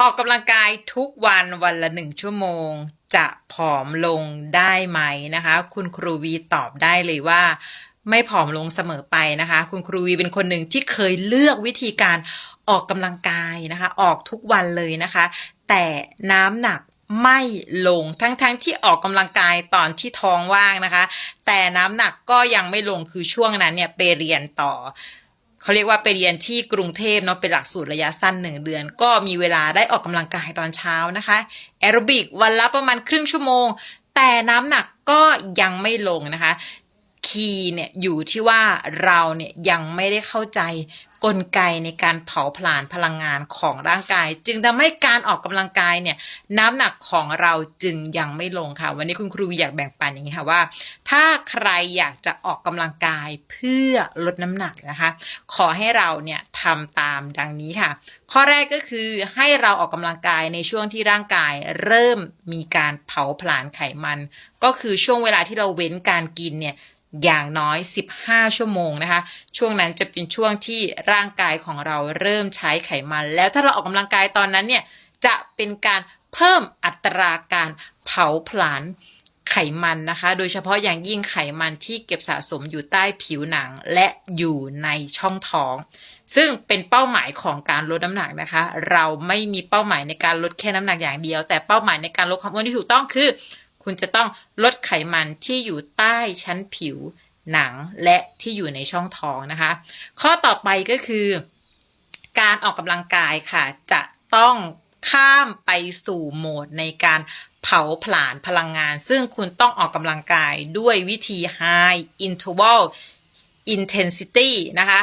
ออกกำลังกายทุกวันวันละหนึ่งชั่วโมง จะผอมลงได้ไหมนะคะ คุณครูวีตอบได้เลยว่า ไม่ผอมลงเสมอไปนะคะ คุณครูวีเป็นคนหนึ่งที่เคยเลือกวิธีการออกกำลังกายนะคะ ออกทุกวันเลยนะคะ แต่น้ำหนักไม่ลงทั้งๆทที่ออกกำลังกายตอนที่ท้องว่างนะคะ แต่น้ำหนักก็ยังไม่ลงคือช่วงนั้นเนี่ยไปเรียนต่อ เขาเรียกว่าไปเรียนที่กรุงเทพเนาะเป็นหลักสูตรระยะสั้นหนึ่งเดือน ก็มีเวลาได้ออกกำลังกายตอนเช้านะคะแอโรบิกวันละประมาณครึ่งชั่วโมง แต่น้ำหนักก็ยังไม่ลงนะคะ คีย์เนี่ยอยู่ที่ว่าเราเนี่ยยังไม่ได้เข้าใจกลไกในการเผาผลาญพลังงานของร่างกาย จึงทำให้การออกกำลังกายเนี่ยน้ำหนักของเราจึงยังไม่ลงค่ะ วันนี้คุณครูอยากแบ่งปันอย่างนี้ค่ะว่า ถ้าใครอยากจะออกกำลังกายเพื่อลดน้ำหนักนะคะ ขอให้เราเนี่ยทำตามดังนี้ค่ะ ข้อแรกก็คือให้เราออกกำลังกายในช่วงที่ร่างกายเริ่มมีการเผาผลาญไขมัน ก็คือช่วงเวลาที่เราเว้นการกินเนี่ย อย่างน้อย 15 ชั่วโมงนะคะ ช่วงนั้นจะเป็นช่วงที่ร่างกายของเราเริ่มใช้ไขมัน แล้วถ้าเราออกกำลังกายตอนนั้นเนี่ย จะเป็นการเพิ่มอัตราการเผาผลาญไขมันนะคะ โดยเฉพาะอย่างยิ่งไขมันที่เก็บสะสมอยู่ใต้ผิวหนังและอยู่ในช่องท้อง ซึ่งเป็นเป้าหมายของการลดน้ำหนักนะคะ เราไม่มีเป้าหมายในการลดแค่น้ำหนักอย่างเดียว แต่เป้าหมายในการลดความอ้วนที่ถูกต้องคือ คุณจะต้องลด มันที่อยู่ใต้ชั้นผิวหนังและที่อยู่ในช่องท้องนะคะ ข้อต่อไปก็คือ การออกกำลังกายค่ะจะต้องข้ามไปสู่โหมดในการเผาผลาญพลังงาน ซึ่งคุณต้องออกกำลังกายด้วยวิธี high interval intensity นะคะ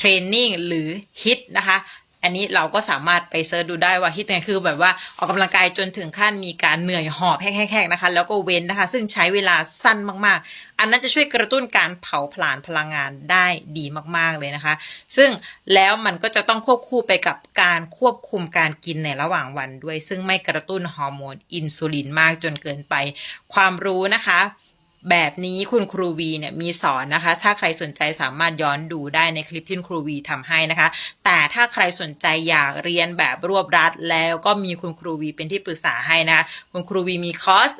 training หรือ HIT นะคะ อันนี้เราก็สามารถไปเซิร์ชดูได้ว่า HIT เนี่ยคือแบบว่าออกกำลังกายจนถึงขั้นมีการเหนื่อยหอบแห้งๆนะคะ แล้วก็เว้นนะคะ ซึ่งใช้เวลาสั้นมากๆ อันนั้นจะช่วยกระตุ้นการเผาผลาญพลังงานได้ดีมากๆเลยนะคะ ซึ่งแล้วมันก็จะต้องควบคู่ไปกับการควบคุมการกินในระหว่างวันด้วย ซึ่งไม่กระตุ้นฮอร์โมนอินซูลินมากจนเกินไป ความรู้นะคะ แบบนี้คุณครูวีเนี่ยมีสอนนะคะ ถ้าใครสนใจสามารถย้อนดูได้ในคลิปที่คุณครูวีทำให้นะคะ แต่ถ้าใครสนใจอยากเรียนแบบรวบรัดแล้วก็มีคุณครูวีเป็นที่ปรึกษาให้นะคะ คุณครูวีมีคอร์ส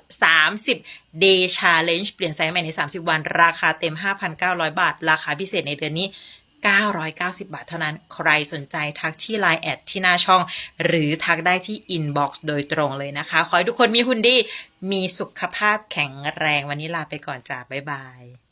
30 day challenge เปลี่ยนไซส์ใหม่ใน 30 วัน ราคาเต็ม 5,900 บาท ราคาพิเศษในเดือนนี้ 990 บาทเท่านั้น ใครสนใจทักที่ Line แอดที่หน้าช่อง หรือทักได้ที่ Inbox โดยตรงเลยนะคะ ขอให้ทุกคนมีหุ่นดี มีสุขภาพแข็งแรง วันนี้ลาไปก่อนจ้า บ๊ายบาย